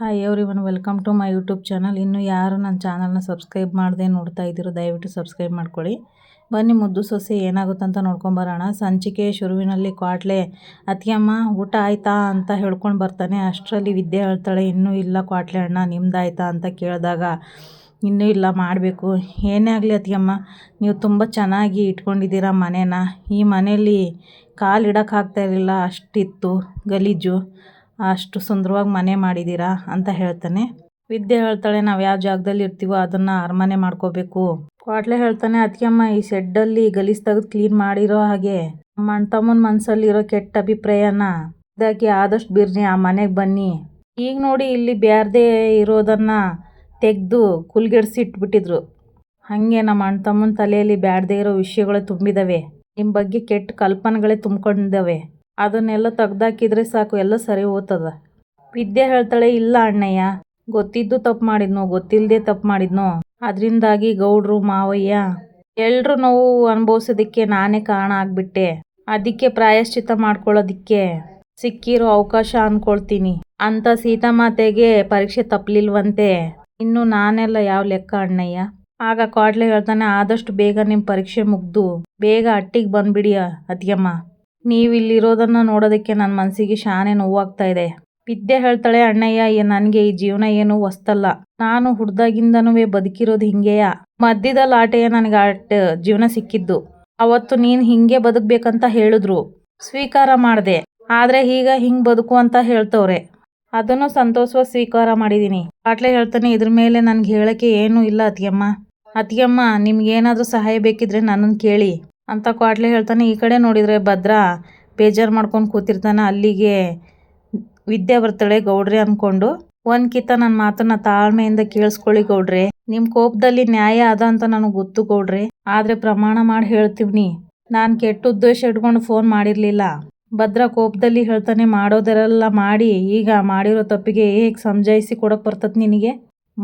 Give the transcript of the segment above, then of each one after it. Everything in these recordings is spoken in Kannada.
Hi everyone welcome to my YouTube channel ಇನ್ನು ಯಾರು ನನ್ನ ಚಾನಲ್ನ ಸಬ್ಸ್ಕ್ರೈಬ್ ಮಾಡದೆ ನೋಡ್ತಾ ಇದ್ದೀರೋ, ದಯವಿಟ್ಟು ಸಬ್ಸ್ಕ್ರೈಬ್ ಮಾಡ್ಕೊಳ್ಳಿ. ಬನ್ನಿ ಮುದ್ದು ಸೊಸೆ ಏನಾಗುತ್ತಂತ ನೋಡ್ಕೊಂಬರೋಣ ಸಂಚಿಕೆ ಶುರುವಿನಲ್ಲಿ ಕ್ವಾಟ್ಲೆ, ಅತ್ತಿಯಮ್ಮ, ಊಟ ಆಯ್ತಾ? ಅಂತ ಹೇಳ್ಕೊಂಡು ಬರ್ತಾನೆ. ಅಷ್ಟರಲ್ಲಿ ವಿದ್ಯೆ ಹೇಳ್ತಾಳೆ, ಇನ್ನೂ ಇಲ್ಲ ಕ್ವಾಟ್ಲೆ ಅಣ್ಣ, ನಿಮ್ದಾಯ್ತಾ? ಅಂತ ಕೇಳಿದಾಗ, ಇನ್ನೂ ಇಲ್ಲ, ಮಾಡಬೇಕು. ಏನೇ ಆಗಲಿ ಅತ್ತಿಯಮ್ಮ, ನೀವು ತುಂಬ ಚೆನ್ನಾಗಿ ಇಟ್ಕೊಂಡಿದ್ದೀರ ಮನೇನ. ಈ ಮನೇಲಿ ಕಾಲು ಇಡೋಕ್ಕಾಗ್ತಾ ಆಗ್ತಾ ಇರಲಿಲ್ಲ, ಅಷ್ಟಿತ್ತು, ಗಲೀಜು. ಅಷ್ಟು ಸುಂದರವಾಗಿ ಮನೆ ಮಾಡಿದ್ದೀರಾ ಅಂತ ಹೇಳ್ತಾನೆ. ವಿದ್ಯೆ ಹೇಳ್ತಾಳೆ, ನಾವು ಯಾವ ಜಾಗದಲ್ಲಿ ಇರ್ತೀವೋ ಅದನ್ನು ಅರಮನೆ ಮಾಡ್ಕೋಬೇಕು. ಕ್ವಾಟ್ಲೆ ಹೇಳ್ತಾನೆ ಅತ್ತಿಗೆಮ್ಮ ಈ ಶೆಡ್ಡಲ್ಲಿ ಗಲೀಜು ತೆಗೆದು ಕ್ಲೀನ್ ಮಾಡಿರೋ ಹಾಗೆ ಅಣ್ಣ ತಮ್ಮನ ಮನಸ್ಸಲ್ಲಿರೋ ಕೆಟ್ಟ ಅಭಿಪ್ರಾಯನ ಇದಾಗಿ ಆದಷ್ಟು ಬಿರ್ನಿ ಆ ಮನೆಗೆ ಬನ್ನಿ. ಈಗ ನೋಡಿ ಇಲ್ಲಿ ಬ್ಯಾರ್ದೆ ಇರೋದನ್ನ ತೆಗೆದು ಕುಲ್ಗೆಡ್ಸಿ ಇಟ್ಬಿಟ್ಟಿದ್ರು. ಹಾಗೆ ನಮ್ಮ ಅಣ್ಣ ತಮ್ಮನ ತಲೆಯಲ್ಲಿ ಬ್ಯಾಡದೇ ಇರೋ ವಿಷಯಗಳು ತುಂಬಿದವೆ. ನಿಮ್ಮ ಬಗ್ಗೆ ಕೆಟ್ಟ ಕಲ್ಪನೆಗಳೇ ತುಂಬ್ಕೊಂಡಿದ್ದಾವೆ ಅದನ್ನೆಲ್ಲ ತೆಗ್ದಾಕಿದ್ರೆ ಸಾಕು, ಎಲ್ಲ ಸರಿ ಹೋಗ್ತದ ವಿದ್ಯೆ ಹೇಳ್ತಾಳೆ, ಇಲ್ಲ ಅಣ್ಣಯ್ಯ, ಗೊತ್ತಿದ್ದು ತಪ್ಪು ಮಾಡಿದ್ನೋ ಗೊತ್ತಿಲ್ಲದೆ ತಪ್ಪು ಮಾಡಿದ್ನೋ? ಅದರಿಂದಾಗಿ ಗೌಡ್ರು, ಮಾವಯ್ಯ, ಎಲ್ರು ನೋವು ಅನುಭವಿಸೋದಕ್ಕೆ ನಾನೇ ಕಾರಣ ಆಗ್ಬಿಟ್ಟೆ. ಅದಕ್ಕೆ ಪ್ರಾಯಶ್ಚಿತ್ತ ಮಾಡ್ಕೊಳ್ಳೋದಿಕ್ಕೆ ಸಿಕ್ಕಿರೋ ಅವಕಾಶ ಅನ್ಕೊಳ್ತೀನಿ. ಅಂತ ಸೀತಾಮಾತೆಗೆ ಪರೀಕ್ಷೆ ತಪ್ಪಲಿಲ್ವಂತೆ ಇನ್ನು ನಾನೆಲ್ಲ ಯಾವ ಲೆಕ್ಕ ಅಣ್ಣಯ್ಯ? ಆಗ ಕಾಡ್ಲೆ ಹೇಳ್ತಾನೆ, ಆದಷ್ಟು ಬೇಗ ನಿಮ್ಮ ಪರೀಕ್ಷೆ ಮುಗ್ದು, ಬೇಗ ಅಟ್ಟಿಗೆ ಬಂದ್ಬಿಡಿಯ ಅತ್ತಿಗೆಮ್ಮ ನೀವು ಇಲ್ಲಿರೋದನ್ನ ನೋಡೋದಕ್ಕೆ ನನ್ನ ಮನಸ್ಸಿಗೆ ಶಾನೆ ನೋವಾಗ್ತಾ ಇದೆ. ವಿದ್ಯೆ ಹೇಳ್ತಾಳೆ, ಅಣ್ಣಯ್ಯ ನನಗೆ ಈ ಜೀವನ ಏನು ಹೊಸ್ತಲ್ಲ. ನಾನು ಹುಡ್ದಾಗಿಂದನೂ ಬದುಕಿರೋದು ಹಿಂಗೆಯ? ಮಧ್ಯದ ಲಾಟೆಯ ನನಗೆ ಆಟ, ಜೀವನ ಸಿಕ್ಕಿದ್ದು. ಅವತ್ತು ನೀನು ಹಿಂಗೆ ಬದುಕಬೇಕಂತ ಹೇಳಿದ್ರು. ಸ್ವೀಕಾರ ಮಾಡಿದೆ. ಆದರೆ ಈಗ ಹಿಂಗೆ ಬದುಕು ಅಂತ ಹೇಳ್ತವ್ರೆ. ಅದನ್ನು ಸಂತೋಷವಾಗಿ ಸ್ವೀಕಾರ ಮಾಡಿದ್ದೀನಿ ಆಟ್ಲೆ ಹೇಳ್ತಾನೆ, ಇದ್ರ ಮೇಲೆ ನನಗೆ ಹೇಳೋಕ್ಕೆ ಏನೂ ಇಲ್ಲ ಅತಿಯಮ್ಮ. ಅತಿಯಮ್ಮ, ನಿಮ್ಗೇನಾದರೂ ಸಹಾಯ ಬೇಕಿದ್ರೆ ನನ್ನನ್ನು ಕೇಳಿ. ಅಂತ ಕ್ವಾಟ್ಲೆ ಹೇಳ್ತಾನೆ, ಈ ಕಡೆ ನೋಡಿದರೆ ಭದ್ರ ಬೇಜಾರು ಮಾಡ್ಕೊಂಡು ಕೂತಿರ್ತಾನೆ, ಅಲ್ಲಿಗೆ ವಿದ್ಯೆ ಬರ್ತಾಳೆ ಗೌಡ್ರಿ ಅಂದ್ಕೊಂಡು ಒಂದು ಕಿತ್ತ ನನ್ನ ಮಾತನ್ನ ತಾಳ್ಮೆಯಿಂದ ಕೇಳಿಸ್ಕೊಳ್ಳಿ ಗೌಡ್ರಿ. ನಿಮ್ಮ ಕೋಪದಲ್ಲಿ ನ್ಯಾಯ ಅದ ಅಂತ ನನಗೆ ಗೊತ್ತು ಗೌಡ್ರಿ. ಆದರೆ ಪ್ರಮಾಣ ಮಾಡಿ ಹೇಳ್ತೀವಿ ನಾನು ಕೆಟ್ಟ ಉದ್ದೇಶ ಇಟ್ಕೊಂಡು ಫೋನ್ ಮಾಡಿರಲಿಲ್ಲ. ಭದ್ರ ಕೋಪದಲ್ಲಿ ಹೇಳ್ತಾನೆ ಮಾಡೋದರೆಲ್ಲ ಮಾಡಿ, ಈಗ ಮಾಡಿರೋ ತಪ್ಪಿಗೆ ಹೇಗೆ ಸಮಜಾಯಿಸಿ ಕೊಡಕ್ಕೆ ಬರ್ತದೆ ನಿನಗೆ.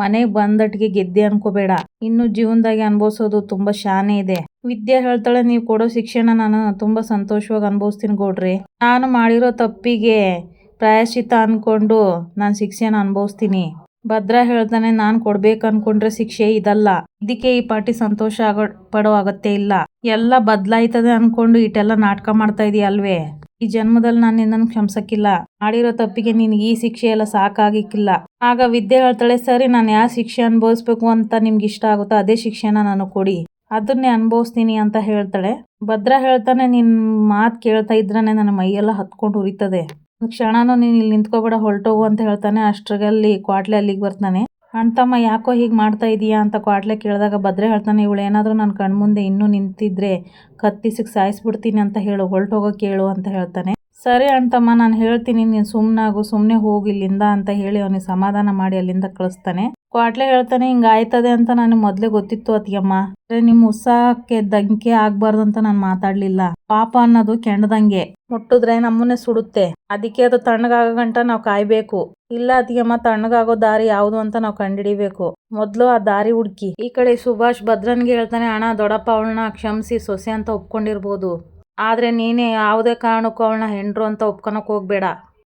ಮನೆಗೆ ಬಂದಟ್ಗೆ ಗೆದ್ದೆ ಅನ್ಕೋಬೇಡ. ಇನ್ನು ಜೀವನದಾಗೆ ಅನುಭವಿಸೋದು ತುಂಬಾ ಶಾನೆ ಇದೆ. ವಿದ್ಯೆ ಹೇಳ್ತಾಳೆ, ನೀವು ಕೊಡೋ ಶಿಕ್ಷಣ ನಾನು ತುಂಬಾ ಸಂತೋಷವಾಗಿ ಅನುಭವಿಸ್ತೀನಿ ಗೌಡ್ರಿ. ನಾನು ಮಾಡಿರೋ ತಪ್ಪಿಗೆ ಪ್ರಾಯಶ್ಚಿತ ಅನ್ಕೊಂಡು ನಾನು ಶಿಕ್ಷೆನ ಅನುಭವಿಸ್ತೀನಿ. ಭದ್ರ ಹೇಳ್ತಾನೆ, ನಾನು ಕೊಡ್ಬೇಕು ಅನ್ಕೊಂಡ್ರೆ ಶಿಕ್ಷೆ ಇದಲ್ಲ. ಇದಕ್ಕೆ ಈ ಪಾಟಿ ಸಂತೋಷ ಆಗೋ, ಪಡೋ ಅಗತ್ಯ ಇಲ್ಲ. ಎಲ್ಲ ಬದ್ಲಾಯ್ತದೆ ಅನ್ಕೊಂಡು ಇಟೆಲ್ಲ ನಾಟಕ ಮಾಡ್ತಾ ಇದೀಯಲ್ವೇ? ಈ ಜನ್ಮದಲ್ಲಿ ನಾನು ನಿನ್ನನ್ನು ಕ್ಷಮಿಸಕ್ಕಿಲ್ಲ. ಮಾಡಿರೋ ತಪ್ಪಿಗೆ ನಿನ್ಗೆ ಈ ಶಿಕ್ಷೆ ಎಲ್ಲ ಸಾಕಾಗಿಕ್ಕಿಲ್ಲ. ಆಗ ವಿದ್ಯೆ ಹೇಳ್ತಾಳೆ, ಸರಿ, ನಾನು ಯಾವ ಶಿಕ್ಷೆ ಅನುಭವಿಸ್ಬೇಕು ಅಂತ ನಿಮ್ಗೆ ಇಷ್ಟ ಆಗುತ್ತೋ ಅದೇ ಶಿಕ್ಷೆನ ನಾನು ಕೊಡಿ. ಅದನ್ನೇ ಅನುಭವಿಸ್ತೀನಿ ಅಂತ ಹೇಳ್ತಾಳೆ. ಭದ್ರ ಹೇಳ್ತಾನೆ, ನಿನ್ ಮಾತು ಕೇಳ್ತಾ ಇದ್ರನೆ ನನ್ನ ಮೈಯೆಲ್ಲ ಹತ್ಕೊಂಡು ಉರಿತದೆ. ಕ್ಷಣನೂ ನೀನು ಇಲ್ಲಿ ನಿಂತ್ಕೋಬೇಡ, ಹೊರಟೋಗು ಅಂತ ಹೇಳ್ತಾನೆ. ಅಷ್ಟರಲ್ಲಿ ಕ್ವಾಟ್ಲೆ ಅಲ್ಲಿಗೆ ಬರ್ತಾನೆ. ಅಣ್ತಮ್ಮ ಯಾಕೋ ಹೀಗೆ ಮಾಡ್ತಾ ಇದೀಯಾ? ಅಂತ ಕ್ವಾಟ್ಲೆ ಕೇಳಿದಾಗ ಭದ್ರೆ ಹೇಳ್ತಾನೆ, ಇವಳು ಏನಾದರೂ ನನ್ನ ಕಣ್ಮುಂದೆ ಇನ್ನೂ ನಿಂತಿದ್ರೆ ಕತ್ತಿಸಿಗೆ ಸಾಯಿಸ್ಬಿಡ್ತೀನಿ ಅಂತ ಹೇಳು, ಹೊರಟೋಗೋ ಕೇಳು ಅಂತ ಹೇಳ್ತಾನೆ. ಸರಿ ಅಣ್ತಮ್ಮ ನಾನು ಹೇಳ್ತೀನಿ, ನೀನು ಸುಮ್ಮನಾಗು ಸುಮ್ಮನೆ ಹೋಗಿ ಇಲ್ಲಿಂದ ಅಂತ ಹೇಳಿ ಅವನಿಗೆ ಸಮಾಧಾನ ಮಾಡಿ ಅಲ್ಲಿಂದ ಕಳಿಸ್ತಾನೆ. ಕ್ವಾಟ್ಲೆ ಹೇಳ್ತಾನೆ, ಹಿಂಗೆ ಆಯ್ತದೆ ಅಂತ ನನಗೆ ಮೊದಲೇ ಗೊತ್ತಿತ್ತು ಅಂದ್ರೆ ನಿಮ್ಮ ಉತ್ಸಾಹಕ್ಕೆ ದಂಕೆ ಆಗ್ಬಾರ್ದು ಅಂತ ನಾನು ಮಾತಾಡ್ಲಿಲ್ಲ. ಪಾಪ ಅನ್ನೋದು ಕೆಂಡದಂಗೆ. ಮುಟ್ಟಿದ್ರೆ ನಮ್ಮನ್ನೇ ಸುಡುತ್ತೆ. ಅದಕ್ಕೆ ಅದು ತಣ್ಣಗಾಗೋ ಗಂಟ ನಾವು ಕಾಯಬೇಕು. ಇಲ್ಲ ಅತ್ತಿಗೆಮ್ಮ, ತಣ್ಣಗಾಗೋ ದಾರಿ ಯಾವುದು ಅಂತ ನಾವು ಕಂಡಿಡಿಬೇಕು. ಮೊದಲು ಆ ದಾರಿ ಹುಡುಕಿ. ಈ ಕಡೆ ಸುಭಾಷ್ ಭದ್ರನ್ಗೆ ಹೇಳ್ತಾನೆ, ಅಣ್ಣ, ದೊಡ್ಡಪ್ಪ ಅವಳನ್ನ ಕ್ಷಮಿಸಿ, ಸೊಸೆ ಅಂತ ಒಪ್ಕೊಂಡಿರ್ಬೋದು. ಆದ್ರೆ ನೀನೇ ಯಾವುದೇ ಕಾರಣಕ್ಕೂ ಅವಳನ್ನ ಹೆಂಡ್ರು ಅಂತ ಒಪ್ಕೊಳಕ್ ಹೋಗ್ಬೇಡ.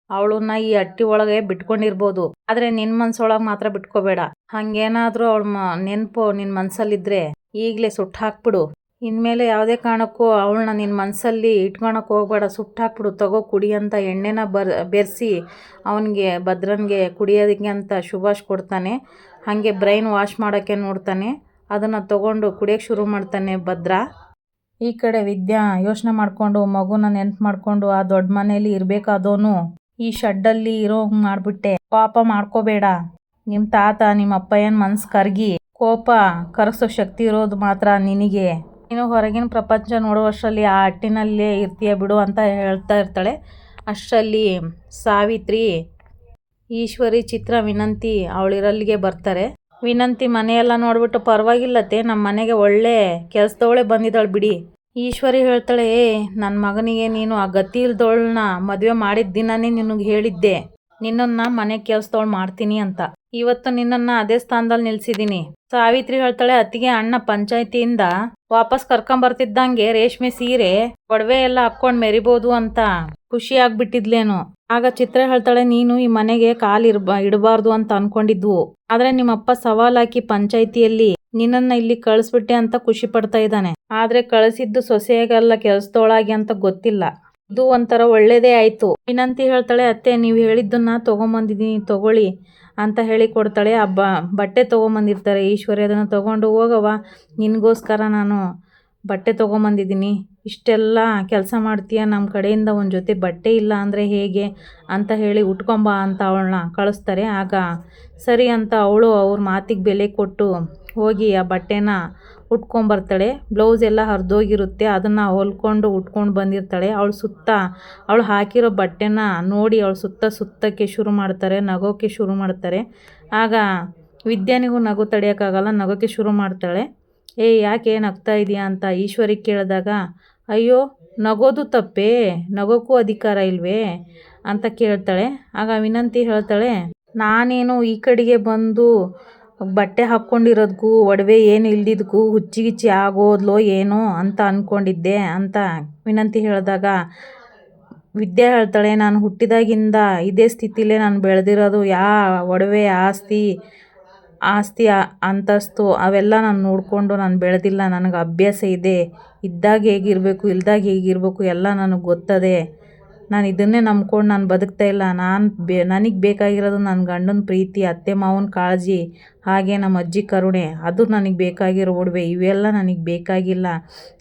ಅವಳನ್ನ ಈ ಅಟ್ಟಿ ಒಳಗೆ ಬಿಟ್ಕೊಂಡಿರ್ಬೋದು. ಆದ್ರೆ ನಿನ್ ಮನ್ಸೊಳಗೆ ಮಾತ್ರ ಬಿಟ್ಕೋಬೇಡ. ಹಂಗೇನಾದ್ರೂ ಅವಳ ನೆನ್ಪು ನಿನ್ ಮನ್ಸಲ್ಲಿದ್ರೆ ಈಗಲೇ ಸುಟ್ಟು ಹಾಕ್ಬಿಡು. ಇನ್ಮೇಲೆ ಯಾವುದೇ ಕಾರಣಕ್ಕೂ ಅವಳನ್ನ ನಿನ್ನ ಮನಸ್ಸಲ್ಲಿ ಇಟ್ಕೊಳಕ್ಕೆ ಹೋಗ್ಬೇಡ. ಸುಟ್ಟು ಹಾಕ್ಬಿಡು. ತಗೋ ಕುಡಿ ಅಂತ ಎಣ್ಣೆನ ಬರ್, ಬೆರೆಸಿ ಅವನಿಗೆ, ಭದ್ರನ್ಗೆ ಕುಡಿಯೋದಕ್ಕೆ ಅಂತ ಶುಭಾಷ್ ಕೊಡ್ತಾನೆ. ಹಾಗೆ ಬ್ರೈನ್ ವಾಶ್ ಮಾಡೋಕ್ಕೆ ನೋಡ್ತಾನೆ. ಅದನ್ನು ತಗೊಂಡು ಕುಡಿಯೋಕೆ ಶುರು ಮಾಡ್ತಾನೆ ಭದ್ರ. ಈ ಕಡೆ ವಿದ್ಯಾ ಯೋಚನೆ ಮಾಡಿಕೊಂಡು ಮಗುನ ನೆನ್ಪು ಮಾಡಿಕೊಂಡು ಆ ದೊಡ್ಡ ಮನೇಲಿ ಇರಬೇಕಾದೋನು. ಈ ಶಡ್ಡಲ್ಲಿ ಇರೋ ಮಾಡ್ಬಿಟ್ಟೆ. ಪಾಪ ಮಾಡ್ಕೋಬೇಡ. ನಿಮ್ಮ ತಾತ ನಿಮ್ಮ ಅಪ್ಪಯ್ಯನ ಮನ್ಸು ಕರ್ಗಿ ಕೋಪ ಕರಸೋ ಶಕ್ತಿ ಇರೋದು ಮಾತ್ರ ನಿನಗೆ. ನೀನು ಹೊರಗಿನ ಪ್ರಪಂಚ ನೋಡುವಷ್ಟರಲ್ಲಿ ಆ ಹಟ್ಟಿನಲ್ಲೇ ಇರ್ತೀಯ ಬಿಡು ಅಂತ ಹೇಳ್ತಾ ಇರ್ತಾಳೆ. ಅಷ್ಟರಲ್ಲಿ ಸಾವಿತ್ರಿ, ಈಶ್ವರಿ, ಚಿತ್ರ, ವಿನಂತಿ ಅವಳಿರಲ್ಲಿಗೆ ಬರ್ತಾರೆ. ವಿನಂತಿ ಮನೆಯೆಲ್ಲ ನೋಡ್ಬಿಟ್ಟು ಪರವಾಗಿಲ್ಲತ್ತೆ. ನಮ್ಮ ಮನೆಗೆ ಒಳ್ಳೆ ಕೆಲಸದವಳೆ ಬಂದಿದ್ದಾಳೆ ಬಿಡಿ. ಈಶ್ವರಿ ಹೇಳ್ತಾಳೆ, ಏ ನನ್ನ ಮಗನಿಗೆ ನೀನು ಆ ಗತಿ ಇಲ್ದವಳನ್ನ ಮದುವೆ ಮಾಡಿದ ದಿನನೇ ನಿನಗೆ ಹೇಳಿದ್ದೆ. ನಿನ್ನನ್ನ ಮನೆ ಕೆಲ್ಸದವಳು ಮಾಡ್ತೀನಿ ಅಂತ. ಇವತ್ತು ನಿನ್ನನ್ನ ಅದೇ ಸ್ಥಾನದಲ್ಲಿ ನಿಲ್ಸಿದ್ದೀನಿ ಸಾವಿತ್ರಿ ಹೇಳ್ತಾಳೆ, ಅತ್ತಿಗೆ ಅಣ್ಣ ಪಂಚಾಯತಿಯಿಂದ ವಾಪಸ್ ಕರ್ಕೊಂಬರ್ತಿದ್ದಂಗೆ ರೇಷ್ಮೆ ಸೀರೆ, ಒಡವೆ ಎಲ್ಲ ಹಾಕ್ಕೊಂಡು ಮೆರಿಬೋದು ಅಂತ ಖುಷಿ ಆಗ್ಬಿಟ್ಟಿದ್ಲೇನು. ಆಗ ಚಿತ್ರ ಹೇಳ್ತಾಳೆ, ನೀನು ಈ ಮನೆಗೆ ಕಾಲು ಇರ್ಬ, ಇಡಬಾರ್ದು ಅಂತ ಅನ್ಕೊಂಡಿದ್ವು. ಆದ್ರೆ ನಿಮ್ಮಪ್ಪ ಸವಾಲಾಕಿ ಪಂಚಾಯಿತಿಯಲ್ಲಿ ನಿನ್ನನ್ನ ಇಲ್ಲಿ ಕಳಿಸ್ಬಿಟ್ಟೆ ಅಂತ ಖುಷಿ ಪಡ್ತಾ ಇದ್ದಾನೆ. ಆದ್ರೆ ಕಳಿಸಿದ್ದು ಸೊಸೆಯಾಗಲ್ಲ ಕೆಲ್ಸದೊಳಗೆ ಅಂತ ಗೊತ್ತಿಲ್ಲ. ಇದು ಒಂಥರ ಒಳ್ಳೇದೇ ಆಯ್ತು. ವಿನಂತಿ ಹೇಳ್ತಾಳೆ, ಅತ್ತೆ, ನೀವು ಹೇಳಿದ್ದನ್ನ ತಗೊಂಬಂದಿದ್ದೀನಿ ತಗೊಳ್ಳಿ ಅಂತ ಹೇಳಿ ಕೊಡ್ತಾಳೆ. ಆ ಬಟ್ಟೆ ತೊಗೊಂಬಂದಿರ್ತಾರೆ. ಈಶ್ವರಿ, ಅದನ್ನು ತಗೊಂಡು ಹೋಗವ್ವ. ನಿನಗೋಸ್ಕರ ನಾನು ಬಟ್ಟೆ ತೊಗೊಂಬಂದಿದ್ದೀನಿ. ಇಷ್ಟೆಲ್ಲ ಕೆಲಸ ಮಾಡ್ತೀಯ? ನಮ್ಮ ಕಡೆಯಿಂದ ಒಂದು ಜೊತೆ ಬಟ್ಟೆ ಇಲ್ಲ ಅಂದರೆ ಹೇಗೆ? ಅಂತ ಹೇಳಿ ಉಟ್ಕೊಂಬ ಅಂತ ಅವಳನ್ನ ಕಳಿಸ್ತಾರೆ. ಆಗ ಸರಿ ಅಂತ ಅವಳು ಅವ್ರ ಮಾತಿಗೆ ಬೆಲೆ ಕೊಟ್ಟು ಹೋಗಿ ಆ ಬಟ್ಟೆನ ಉಟ್ಕೊಂಬರ್ತಾಳೆ. ಬ್ಲೌಸ್ ಎಲ್ಲ ಹರಿದೋಗಿರುತ್ತೆ, ಅದನ್ನು ಹೊಲ್ಕೊಂಡು ಉಟ್ಕೊಂಡು ಬಂದಿರ್ತಾಳೆ. ಅವಳು ಸುತ್ತ, ಅವಳು ಹಾಕಿರೋ ಬಟ್ಟೆನ ನೋಡಿ ಅವಳು ಸುತ್ತ ಸುತ್ತಕ್ಕೆ ಶುರು ಮಾಡ್ತಾರೆ ನಗೋಕ್ಕೆ ಶುರು ಮಾಡ್ತಾರೆ. ಆಗ ವಿದ್ಯಾನಿಗೂ ನಗು ತಡೆಯೋಕ್ಕಾಗಲ್ಲ ನಗೋಕ್ಕೆ ಶುರು ಮಾಡ್ತಾಳೆ. ಏ ಯಾಕೆ ನಗ್ತಾ ಇದೆಯಾ ಅಂತ ಈಶ್ವರಿ ಕೇಳಿದಾಗ ಅಯ್ಯೋ, ನಗೋದು ತಪ್ಪೇ? ನಗೋಕ್ಕೂ ಅಧಿಕಾರ ಇಲ್ವೇ? ಅಂತ ಕೇಳ್ತಾಳೆ. ಆಗ ವಿನಂತಿ ಹೇಳ್ತಾಳೆ, ನಾನೇನು ಈ ಕಡೆಗೆ ಬಂದು ಬಟ್ಟೆ ಹಾಕ್ಕೊಂಡಿರೋದಕ್ಕೂ ಒಡವೆ ಏನು ಇಲ್ದಿದ್ದಕ್ಕೂ ಹುಚ್ಚಿಗಿಚ್ಚಿ ಆಗೋದ್ಲೋ ಏನೋ ಅಂತ ಅಂದ್ಕೊಂಡಿದ್ದೆ ಅಂತ ವಿನಂತಿ ಹೇಳಿದಾಗ, ವಿದ್ಯೆ ಹೇಳ್ತಾಳೆ, ನಾನು ಹುಟ್ಟಿದಾಗಿಂದ ಇದೇ ಸ್ಥಿತಿಲೇ ನಾನು ಬೆಳೆದಿರೋದು. ಯಾ, ಒಡವೆ, ಆಸ್ತಿ ಆಸ್ತಿ ಅಂತಸ್ತು ಅವೆಲ್ಲ ನಾನು ನೋಡಿಕೊಂಡು ನಾನು ಬೆಳೆದಿಲ್ಲ, ನನಗೆ ಅಭ್ಯಾಸ ಇದೆ, ಇದ್ದಾಗ ಹೇಗಿರಬೇಕು, ಇಲ್ದಾಗ ಹೇಗಿರಬೇಕು ಎಲ್ಲ ನನಗೆ ಗೊತ್ತದೆ. ನಾನು ಇದನ್ನೇ ನಂಬ್ಕೊಂಡು ನಾನು ಬದುಕ್ತಾ ಇಲ್ಲ. ನಾನು ಬೆ, ನನಗೆ ಬೇಕಾಗಿರೋದು ನನ್ನ ಗಂಡನ ಪ್ರೀತಿ, ಅತ್ತೆ ಮಾವನ ಕಾಳಜಿ, ಹಾಗೆ ನಮ್ಮ ಅಜ್ಜಿ ಕರುಣೆ, ಅದು ನನಗೆ ಬೇಕಾಗಿರೋ ಒಡವೆ, ಇವೆಲ್ಲ ನನಗೆ ಬೇಕಾಗಿಲ್ಲ.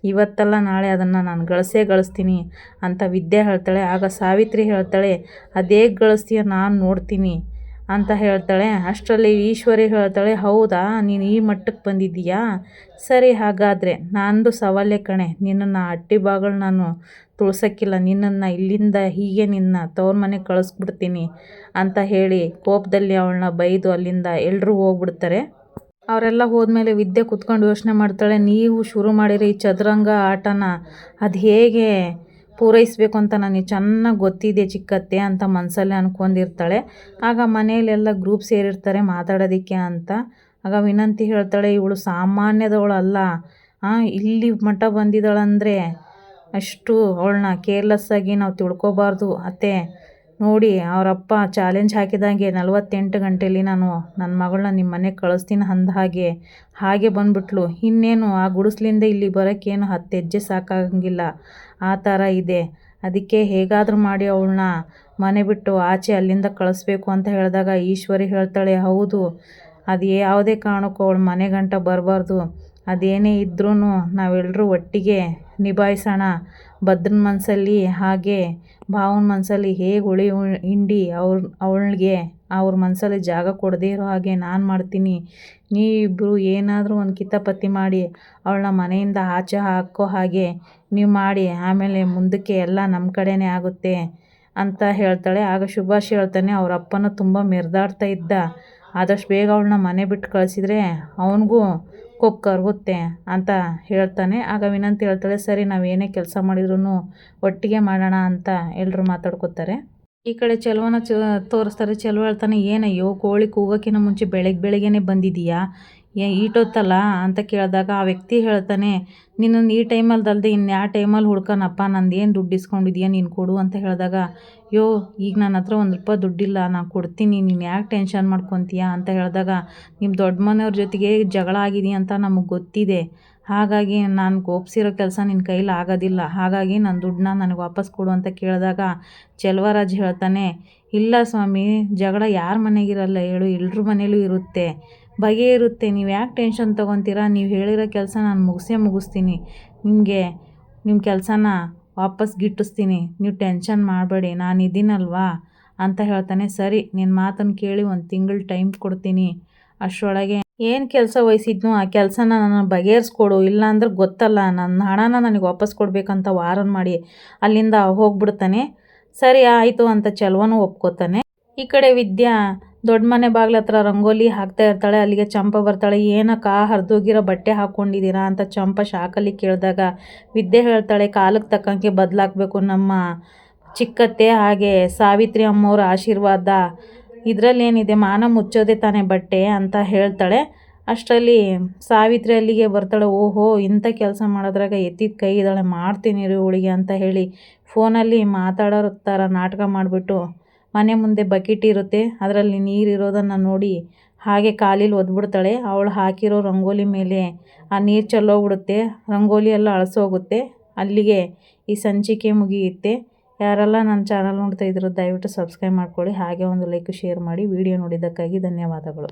ಇವತ್ತಲ್ಲ ನಾಳೆ ಅದನ್ನು ನಾನು ಗಳಿಸೇ ಗಳಿಸ್ತೀನಿ ಅಂತ ವಿದ್ಯೆ ಹೇಳ್ತಾಳೆ. ಆಗ ಸಾವಿತ್ರಿ ಹೇಳ್ತಾಳೆ, ಅದೇ ಗಳಿಸ್ತೀಯ ನಾನು ನೋಡ್ತೀನಿ. ಅಂತ ಹೇಳ್ತಾಳೆ. ಅಷ್ಟರಲ್ಲಿ ಈಶ್ವರಿ ಹೇಳ್ತಾಳೆ, ಹೌದಾ, ನೀನು ಈ ಮಟ್ಟಕ್ಕೆ ಬಂದಿದ್ದೀಯಾ? ಸರಿ, ಹಾಗಾದರೆ ನಂದು ಸವಾಲೇ ಕಣೆ. ನಿನ್ನನ್ನು ಅಟ್ಟಿ ಬಾಗಳು ನಾನು ತುಳ್ಸೋಕ್ಕಿಲ್ಲ. ನಿನ್ನನ್ನು ಇಲ್ಲಿಂದ ಹೀಗೆ ನಿನ್ನ ತವ್ರ ಮನೆಗೆ ಕಳಿಸ್ಬಿಡ್ತೀನಿ ಅಂತ ಹೇಳಿ ಕೋಪದಲ್ಲಿ ಅವಳನ್ನ ಬೈದು ಅಲ್ಲಿಂದ ಎಲ್ಲರೂ ಹೋಗ್ಬಿಡ್ತಾರೆ. ಅವರೆಲ್ಲ ಹೋದ್ಮೇಲೆ ವಿದ್ಯೆ ಕುತ್ಕೊಂಡು ಯೋಚನೆ ಮಾಡ್ತಾಳೆ. ನೀವು ಶುರು ಮಾಡಿರಿ ಈ ಚದುರಂಗ ಆಟನ. ಅದು ಹೇಗೆ ಪೂರೈಸಬೇಕು ಅಂತ ನನಗೆ ಚೆನ್ನಾಗಿ ಗೊತ್ತಿದೆ ಚಿಕ್ಕತ್ತೆ ಅಂತ ಮನಸಲ್ಲೇ ಅಂದ್ಕೊಂಡಿರ್ತಾಳೆ ಆಗ ಮನೆಯಲ್ಲೆಲ್ಲ ಗ್ರೂಪ್ ಸೇರಿರ್ತಾರೆ ಮಾತಾಡೋದಕ್ಕೆ ಅಂತ. ಆಗ ವಿನಂತಿ ಹೇಳ್ತಾಳೆ, ಇವಳು ಸಾಮಾನ್ಯದವಳಲ್ಲ. ಇಲ್ಲಿ ಮಟ್ಟ ಬಂದಿದ್ದಾಳಂದರೆ ಅಷ್ಟು ಅವಳನ್ನ ಕೇರ್ಲೆಸ್ಸಾಗಿ ನಾವು ತಿಳ್ಕೊಬಾರ್ದು. ಅತ್ತೆ, ನೋಡಿ ಅವರಪ್ಪ ಚಾಲೆಂಜ್ ಹಾಕಿದಂಗೆ ನಲವತ್ತೆಂಟು ಗಂಟೆಯಲ್ಲಿ ನಾನು ನನ್ನ ಮಗಳನ್ನ ನಿಮ್ಮ ಮನೆಗೆ ಕಳಿಸ್ತೀನಿ ಅಂದ ಹಾಗೆ ಹಾಗೆ ಬಂದುಬಿಟ್ಲು. ಇನ್ನೇನು ಆ ಗುಡಿಸ್ಲಿಂದ ಇಲ್ಲಿ ಬರೋಕ್ಕೇನು ಹತ್ತು ಹೆಜ್ಜೆ ಸಾಕಾಗಂಗಿಲ್ಲ. ಆ ಥರ ಇದೆ. ಅದಕ್ಕೆ ಹೇಗಾದರೂ ಮಾಡಿ ಅವಳನ್ನ ಮನೆ ಬಿಟ್ಟು ಆಚೆ ಅಲ್ಲಿಂದ ಕಳಿಸ್ಬೇಕು ಅಂತ ಹೇಳಿದಾಗ ಈಶ್ವರಿ ಹೇಳ್ತಾಳೆ, ಹೌದು, ಅದು ಯಾವುದೇ ಕಾರಣಕ್ಕೂ ಅವಳು ಮನೆ ಗಂಟ ಬರಬಾರ್ದು. ಅದೇನೇ ಇದ್ರೂ ನಾವೆಲ್ಲರೂ ಒಟ್ಟಿಗೆ ನಿಭಾಯಿಸೋಣ. ಭದ್ರನ ಮನಸ್ಸಲ್ಲಿ ಹಾಗೆ ಭಾವನ ಮನಸ್ಸಲ್ಲಿ ಹೇಗೆ ಉಳಿ ಹಿಂಡಿ ಅವ್ರ, ಅವಳಿಗೆ ಅವ್ರ ಮನಸ್ಸಲ್ಲಿ ಜಾಗ ಕೊಡದೇ ಇರೋ ಹಾಗೆ ನಾನು ಮಾಡ್ತೀನಿ. ನೀವಿಬ್ಬರು ಏನಾದರೂ ಒಂದು ಕಿತಾಪತಿ ಮಾಡಿ ಅವಳನ್ನ ಮನೆಯಿಂದ ಆಚೆ ಹಾಕೋ ಹಾಗೆ ನೀವು ಮಾಡಿ, ಆಮೇಲೆ ಮುಂದಕ್ಕೆ ಎಲ್ಲ ನಮ್ಮ ಕಡೆಯೇ ಆಗುತ್ತೆ ಅಂತ ಹೇಳ್ತಾಳೆ. ಆಗ ಶುಭಾಷ್ ಹೇಳ್ತಾನೆ, ಅವ್ರ ಅಪ್ಪನ ತುಂಬ ಮೆರೆದಾಡ್ತಾ ಇದ್ದ. ಆದಷ್ಟು ಬೇಗ ಅವಳನ್ನ ಮನೆ ಬಿಟ್ಟು ಕಳಿಸಿದ್ರೆ ಅವನಿಗೂ ಕೊಬ್ಬು ಕರಗುತ್ತೆ ಅಂತ ಹೇಳ್ತಾನೆ. ಆಗ ವಿನಂತಿ ಹೇಳ್ತಾಳೆ, ಸರಿ, ನಾವು ಏನೇ ಕೆಲಸ ಮಾಡಿದ್ರೂ ಒಟ್ಟಿಗೆ ಮಾಡೋಣ ಅಂತ ಎಲ್ಲರೂ ಮಾತಾಡ್ಕೋತಾರೆ. ಈ ಕಡೆ ಚೆಲುವನ ಚ, ತೋರಿಸ್ತಾರೆ. ಚೆಲುವ ಹೇಳ್ತಾನೆ ಏನಯ್ಯೋ ಕೋಳಿ ಕೂಗೋಕ್ಕಿಂತ ಮುಂಚೆ ಬೆಳಗ್ಗೆ ಬೆಳಗ್ಗೆನೇ ಬಂದಿದೀಯಾ? ಏ ಈಟೊತ್ತಲ್ಲ? ಅಂತ ಕೇಳಿದಾಗ ಆ ವ್ಯಕ್ತಿ ಹೇಳ್ತಾನೆ ನಿನ್ನನ್ನು ಈ ಟೈಮಲ್ಲಿ ಇನ್ನು ಯಾವ ಟೈಮಲ್ಲಿ ಹುಡ್ಕನಪ್ಪ ನಂದು ಏನು ದುಡ್ಡು ಇಸ್ಕೊಂಡಿದ್ಯಾ ನೀನು ಕೊಡು ಅಂತ ಹೇಳಿದಾಗ ಯೋ ಈಗ ನನ್ನ ಹತ್ರ ಒಂದು ರೂಪಾಯಿ ದುಡ್ಡಿಲ್ಲ ನಾನು ಕೊಡ್ತೀನಿ, ನೀನು ಯಾಕೆ ಟೆನ್ಷನ್ ಮಾಡ್ಕೊತೀಯಾ? ಅಂತ ಹೇಳಿದಾಗ ನಿಮ್ಮ ದೊಡ್ಡ ಮನೆಯವ್ರ ಜೊತೆಗೆ ಜಗಳ ಆಗಿದೆಯಾ ಅಂತ ನಮಗೆ ಗೊತ್ತಿದೆ. ಹಾಗಾಗಿ ನಾನು ಕೋಪಿಸಿರೋ ಕೆಲಸ ನಿನ್ನ ಕೈಲಿ ಆಗೋದಿಲ್ಲ. ಹಾಗಾಗಿ ನನ್ನ ದುಡ್ಡನ್ನ ನನಗೆ ವಾಪಸ್ ಕೊಡು ಅಂತ ಕೇಳಿದಾಗ ಚೆಲುವರಾಜ್ ಹೇಳ್ತಾನೆ, ಇಲ್ಲ ಸ್ವಾಮಿ, ಜಗಳ ಯಾರ ಮನೆಗಿರಲ್ಲ ಹೇಳು, ಎಲ್ರ ಮನೇಲೂ ಇರುತ್ತೆ. ಬಗೆ ಇರುತ್ತೆ. ನೀವು ಯಾಕೆ ಟೆನ್ಷನ್ ತೊಗೊತೀರಾ? ನೀವು ಹೇಳಿರೋ ಕೆಲಸ ನಾನು ಮುಗಿಸೇ ಮುಗಿಸ್ತೀನಿ. ನಿಮಗೆ ನಿಮ್ಮ ಕೆಲಸನ ವಾಪಸ್ ಗಿಟ್ಟಿಸ್ತೀನಿ. ನೀವು ಟೆನ್ಷನ್ ಮಾಡಬೇಡಿ, ನಾನು ಇದ್ದೀನಲ್ವಾ ಅಂತ ಹೇಳ್ತಾನೆ. ಸರಿ ನಿನ್ನ ಮಾತನ್ನು ಕೇಳಿ ಒಂದು ತಿಂಗಳು ಟೈಮ್ ಕೊಡ್ತೀನಿ. ಅಷ್ಟರೊಳಗೆ ಏನು ಕೆಲಸ ವಹಿಸಿದ್ನೋ ಆ ಕೆಲಸನ ನಾನು ಬಗೆಹರಿಸ್ಕೊಡು, ಇಲ್ಲಾಂದ್ರೆ ಗೊತ್ತಲ್ಲ. ನನ್ನ ಹಣನ ನನಗೆ ವಾಪಸ್ ಕೊಡಬೇಕಂತ ವಾರನ್ ಮಾಡಿ ಅಲ್ಲಿಂದ ಹೋಗ್ಬಿಡ್ತಾನೆ. ಸರಿ, ಆಯಿತು ಅಂತ ಚಲವನು ಒಪ್ಕೋತಾನೆ. ಈ ಕಡೆ ವಿದ್ಯಾ ದೊಡ್ಡ ಮನೆ ಬಾಗ್ಲ ಹತ್ರ ರಂಗೋಲಿ ಹಾಕ್ತಾ ಇರ್ತಾಳೆ. ಅಲ್ಲಿಗೆ ಚಂಪ ಬರ್ತಾಳೆ. ಏನಕ್ಕ ಹರಿದೋಗಿರೋ ಬಟ್ಟೆ ಹಾಕ್ಕೊಂಡಿದ್ದೀರಾ ಅಂತ ಚಂಪ ಶಾಕಲ್ಲಿ ಕೇಳಿದಾಗ ವಿದ್ಯೆ ಹೇಳ್ತಾಳೆ ಕಾಲಕ್ಕೆ ತಕ್ಕಂಗೆ ಬದಲಾಗಬೇಕು ನಮ್ಮ ಚಿಕ್ಕತ್ತೆ. ಹಾಗೆ ಸಾವಿತ್ರಿ ಅಮ್ಮವ್ರ ಆಶೀರ್ವಾದ ಇದರಲ್ಲೇನಿದೆ, ಮಾನ ಮುಚ್ಚೋದೆ ತಾನೇ ಬಟ್ಟೆ ಅಂತ ಹೇಳ್ತಾಳೆ. ಅಷ್ಟರಲ್ಲಿ ಸಾವಿತ್ರಿ ಅಲ್ಲಿಗೆ ಬರ್ತಾಳೆ, ಓಹೋ, ಇಂಥ ಕೆಲಸ ಮಾಡೋದ್ರಾಗ ಎತ್ತಿದ ಕೈ ಇದ್ದಾಳೆ, ಮಾಡ್ತೀನಿ ರೀ ಅವಳಿಗೆ ಅಂತ ಹೇಳಿ ಫೋನಲ್ಲಿ ಮಾತಾಡೋ ಥರ ನಾಟಕ ಮಾಡಿಬಿಟ್ಟು ಮನೆ ಮುಂದೆ ಬಕೆಟ್ ಇರುತ್ತೆ, ಅದರಲ್ಲಿ ನೀರು ಇರೋದನ್ನು ನೋಡಿ ಹಾಗೆ ಕಾಲಿಲ್ ಒದ್ಬಿಡ್ತಾಳೆ. ಅವಳು ಹಾಕಿರೋ ರಂಗೋಲಿ ಮೇಲೆ ಆ ನೀರು ಚೆಲ್ಲೋಗ್ಬಿಡುತ್ತೆ ರಂಗೋಲಿ ಎಲ್ಲ ಅಳಸೋಗುತ್ತೆ. ಅಲ್ಲಿಗೆ ಈ ಸಂಚಿಕೆ ಮುಗಿಯುತ್ತೆ. ಯಾರೆಲ್ಲ ನನ್ನ ಚಾನಲ್ ನೋಡ್ತಾ ಇದ್ರು ದಯವಿಟ್ಟು ಸಬ್ಸ್ಕ್ರೈಬ್ ಮಾಡ್ಕೊಳ್ಳಿ, ಹಾಗೆ ಒಂದು ಲೈಕ್ ಶೇರ್ ಮಾಡಿ ವಿಡಿಯೋ ನೋಡಿದ್ದಕ್ಕಾಗಿ ಧನ್ಯವಾದಗಳು.